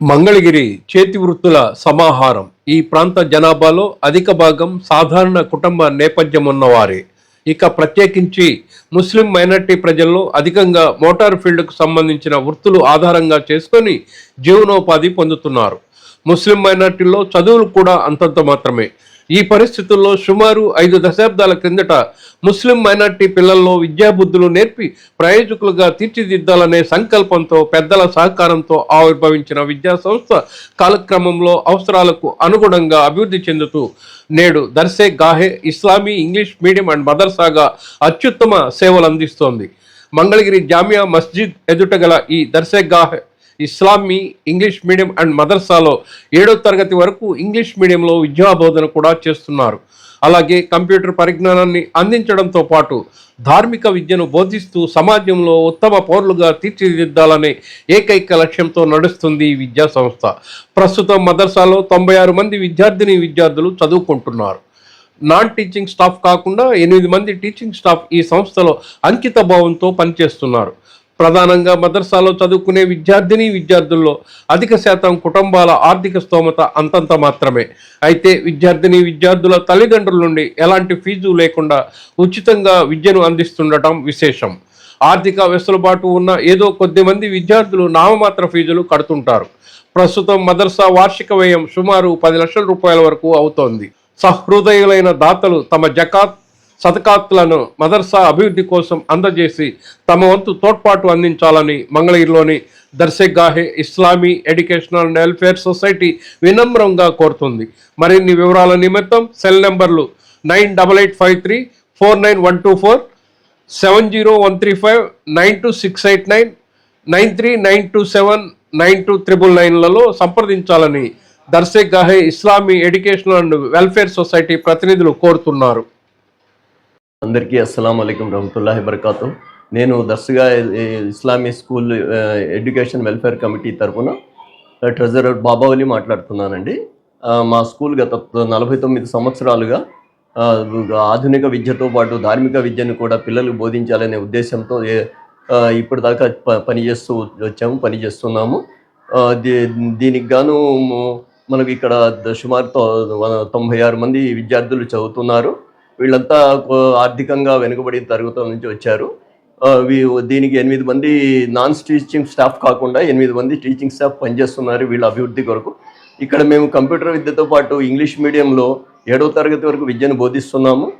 మంగళగిరి చేతి వృత్తుల సమాహారం. ఈ ప్రాంత జనాభాలో అధిక భాగం సాధారణ కుటుంబ నేపథ్యం ఉన్నవారే ఇక ప్రత్యేకించి ముస్లిం మైనార్టీ ప్రజల్లో అధికంగా మోటార్ ఫీల్డ్కు సంబంధించిన వృత్తులు ఆధారంగా చేసుకొని జీవనోపాధి పొందుతున్నారు. ముస్లిం మైనార్టీల్లో చదువులు కూడా అంతంత మాత్రమే. ఈ పరిస్థితుల్లో సుమారు ఐదు దశాబ్దాల క్రిందట ముస్లిం మైనార్టీ పిల్లల్లో విద్యాబుద్ధులు నేర్పి ప్రయోజకులుగా తీర్చిదిద్దాలనే సంకల్పంతో పెద్దల సహకారంతో ఆవిర్భవించిన విద్యా సంస్థ కాలక్రమంలో అవసరాలకు అనుగుణంగా అభివృద్ధి చెందుతూ నేడు Darse Gahe Islami English medium and మదర్సాగా అత్యుత్తమ సేవలు అందిస్తోంది. మంగళగిరి జామియా మస్జిద్ ఎదుట గల ఈ Darse Gahe Islami English medium and మదర్సాలో ఏడో తరగతి వరకు ఇంగ్లీష్ మీడియంలో విద్యాబోధన కూడా చేస్తున్నారు. అలాగే కంప్యూటర్ పరిజ్ఞానాన్ని అందించడంతో పాటు ధార్మిక విద్యను బోధిస్తూ సమాజంలో ఉత్తమ పౌరులుగా తీర్చిదిద్దాలనే ఏకైక లక్ష్యంతో నడుస్తుంది ఈ విద్యా సంస్థ. ప్రస్తుతం మదర్సాలో తొంభై ఆరు మంది విద్యార్థిని విద్యార్థులు చదువుకుంటున్నారు. నాన్ టీచింగ్ స్టాఫ్ కాకుండా ఎనిమిది మంది టీచింగ్ స్టాఫ్ ఈ సంస్థలో అంకిత భావంతో పనిచేస్తున్నారు. ప్రధానంగా మదర్సాలో చదువుకునే విద్యార్థిని విద్యార్థుల్లో అధిక శాతం కుటుంబాల ఆర్థిక స్తోమత అంతంత మాత్రమే. అయితే విద్యార్థిని విద్యార్థుల తల్లిదండ్రుల నుండి ఎలాంటి ఫీజు లేకుండా ఉచితంగా విద్యను అందిస్తుండటం విశేషం. ఆర్థిక వెసులుబాటు ఉన్న ఏదో కొద్ది మంది విద్యార్థులు నామమాత్ర ఫీజులు కడుతుంటారు. ప్రస్తుతం మదర్సా వార్షిక వ్యయం సుమారు పది లక్షల రూపాయల వరకు అవుతోంది. సహృదయులైన దాతలు తమ జకాత్ సతకాత్తులను మదర్సా అభివృద్ధి కోసం అందజేసి తమ వంతు తోడ్పాటు అందించాలని మంగళగిరిలోని Darsgahe Islami educational and welfare society వినమ్రంగా కోరుతుంది. మరిన్ని వివరాల నిమిత్తం సెల్ నెంబర్లు nine double eight five three four nine one two four seven zero one three five nine two six eight nine nine three nine two seven nine two triple నైన్లలో సంప్రదించాలని Darshak Gahe Islami educational and welfare society ప్రతినిధులు కోరుతున్నారు. అందరికీ అస్సలం అయికం రహమతుల్లాహి బర్కాతు నేను Darsga Islami school education welfare committee తరఫున treasurer Babavali మాట్లాడుతున్నానండి. మా స్కూల్ గత నలభై తొమ్మిది సంవత్సరాలుగా ఆధునిక విద్యతో పాటు ధార్మిక విద్యను కూడా పిల్లలకు బోధించాలనే ఉద్దేశంతో ఇప్పటిదాకా పనిచేస్తూ వచ్చాము పనిచేస్తున్నాము. దీ- దీనికి గాను మనకి ఇక్కడ సుమారు తొంభై ఆరు మంది విద్యార్థులు చదువుతున్నారు. వీళ్ళంతా ఆర్థికంగా వెనుకబడి తరగతుల నుంచి వచ్చారు. దీనికి ఎనిమిది మంది నాన్ టీచింగ్ స్టాఫ్ కాకుండా ఎనిమిది మంది టీచింగ్ స్టాఫ్ పనిచేస్తున్నారు వీళ్ళ అభివృద్ధి కొరకు. ఇక్కడ మేము కంప్యూటర్ విద్యతో పాటు ఇంగ్లీష్ మీడియంలో ఏడవ తరగతి వరకు విద్యను బోధిస్తున్నాము.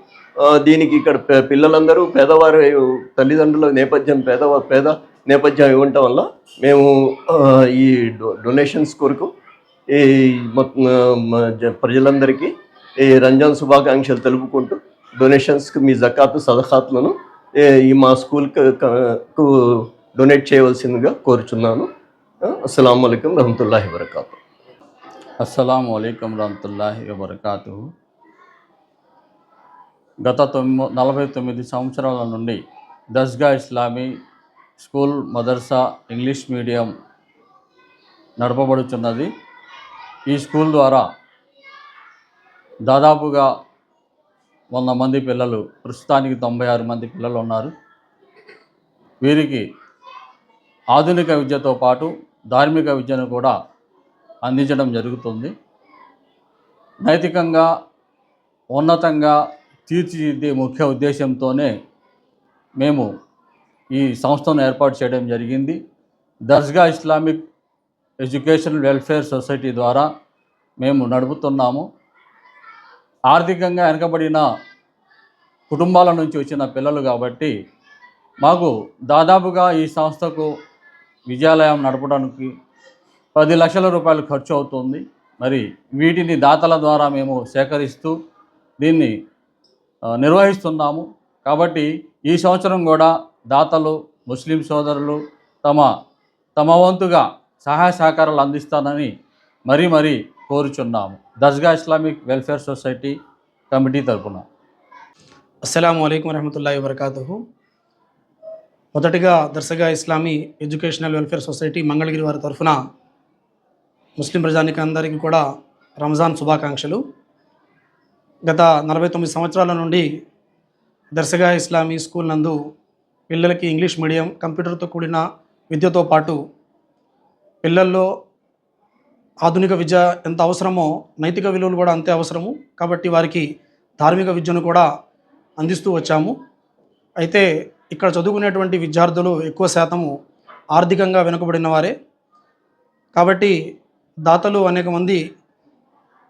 దీనికి ఇక్కడ పే- పిల్లలందరూ పేదవారి తల్లిదండ్రుల నేపథ్యం పేదవారు పేద నేపథ్యం ఇవ్వటం వల్ల మేము ఈ డొ డొనేషన్స్ కొరకు ఈ ప్రజలందరికీ ఈ రంజాన్ శుభాకాంక్షలు తెలుపుకుంటూ డొనేషన్స్కి మీ జకాతు సదఖాత్లను ఏ, ఈ మా స్కూల్కి డొనేట్ చేయవలసిందిగా కోరుచున్నాను. అస్సలం అయికం రహమతుల్లాహి వరకాతు అస్సలం అయికం రహమతుల్లాహి వబర్కాతు. గత తొమ్మి నలభై తొమ్మిది సంవత్సరాల నుండి దస్గా ఇస్లామీ స్కూల్ మదర్సా ఇంగ్లీష్ మీడియం నడపబడుచున్నది. ఈ స్కూల్ ద్వారా దాదాపుగా వంద మంది పిల్లలు ప్రస్తుతానికి తొంభై ఆరు మంది పిల్లలు ఉన్నారు. వీరికి ఆధునిక విద్యతో పాటు ధార్మిక విద్యను కూడా అందించడం జరుగుతుంది. నైతికంగా ఉన్నతంగా తీర్చిదిద్దే ముఖ్య ఉద్దేశంతోనే మేము ఈ సంస్థను ఏర్పాటు చేయడం జరిగింది. Dargah Islamic education welfare society ద్వారా మేము నడుపుతున్నాము. ఆర్థికంగా వెనకబడిన కుటుంబాల నుంచి వచ్చిన పిల్లలు కాబట్టి మాకు దాదాపుగా ఈ సంస్థకు విద్యాలయం నడపడానికి పది లక్షల రూపాయలు ఖర్చు అవుతుంది. మరి వీటిని దాతల ద్వారా మేము సేకరిస్తూ దీన్ని నిర్వహిస్తున్నాము. కాబట్టి ఈ సంవత్సరం కూడా దాతలు ముస్లిం సోదరులు తమ తమ వంతుగా సహాయ సహకారాలు అందిస్తానని మరీ మరీ కోరుచున్నాము. Dargah Islamic welfare society committee తరపున. అస్సలం అయికం వరహమూల వబర్కాతు మొదటిగా Darsga Islami educational welfare society Mangalagiri వారి తరఫున ముస్లిం ప్రజానికి అందరికీ కూడా రంజాన్ శుభాకాంక్షలు. గత నలభై తొమ్మిది సంవత్సరాల నుండి దర్శగా ఇస్లామీ స్కూల్ నందు పిల్లలకి ఇంగ్లీష్ మీడియం కంప్యూటర్తో కూడిన విద్యతో పాటు పిల్లల్లో ఆధునిక విద్య ఎంత అవసరమో నైతిక విలువలు కూడా అంతే అవసరము. కాబట్టి వారికి ధార్మిక విద్యను కూడా అందిస్తూ వచ్చాము. అయితే ఇక్కడ చదువుకునేటువంటి విద్యార్థులు ఎక్కువ శాతము ఆర్థికంగా వెనుకబడిన వారే. కాబట్టి దాతలు అనేక మంది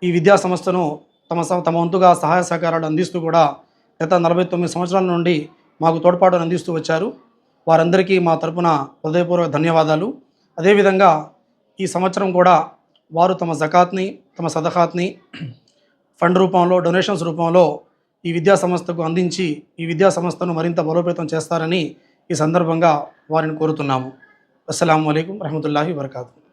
ఈ విద్యా సంస్థను తమ స- తమ వంతుగా సహాయ సహకారాలు అందిస్తూ కూడా గత నలభై తొమ్మిది సంవత్సరాల నుండి మాకు తోడ్పాటును అందిస్తూ వచ్చారు. వారందరికీ మా తరపున హృదయపూర్వక ధన్యవాదాలు. అదేవిధంగా ఈ సంవత్సరం కూడా వారు తమ జకాత్ని తమ సదఖాత్ని ఫండ్ రూపంలో డొనేషన్స్ రూపంలో ఈ విద్యా సంస్థకు అందించి ఈ విద్యా సంస్థను మరింత బలోపేతం చేస్తారని ఈ సందర్భంగా వారిని కోరుతున్నాము. అస్సలం అయికం రహమతుల్లాహి వరకాతూ